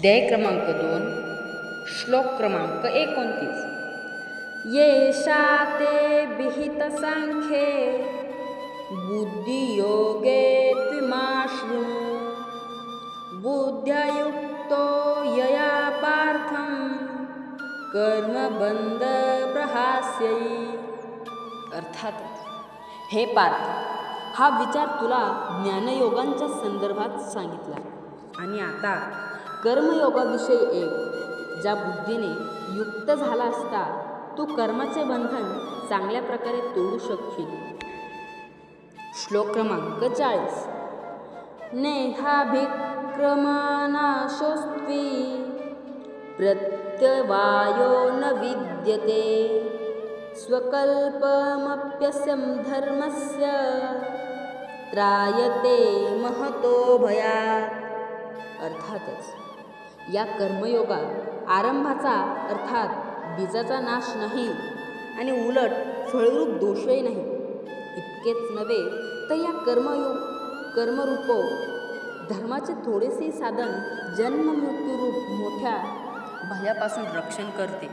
ध्याय क्रमांक दोन श्लोक क्रमांक एकोणतीस. येषा ते विहितसाङ्ख्ये बुद्धियोगे त्विमाश्रुणु बुद्ध्यायुक्तो यया पार्थं कर्मबंध प्रहास्यई अर्थात हे पार्थ हा विचार तुला ज्ञानयोगांच्या संदर्भात सांगितला. आणि आता कर्मयोगाविषयी एक ज्या बुद्धीने युक्त झाला असता तू कर्माचे बंधन चांगल्या प्रकारे तोडू शकशील. श्लोक क्रमांक चाळीस. नेहाभिक्रमानाशोस्त्वी प्रत्यवायो न विद्यते स्वकल्पमप्यस्यं धर्मस्य त्रायते महतो भयात. अर्थातच या कर्मयोगात आरंभाचा अर्थात बीजाचा नाश नाही आणि उलट फळरूप दोषही नाही. इतकेच नव्हे तर या कर्मयोग कर्मरूप धर्माचे थोडेसे साधन जन्म मृत्यूरूप मोठ्या भयापासून रक्षण करते.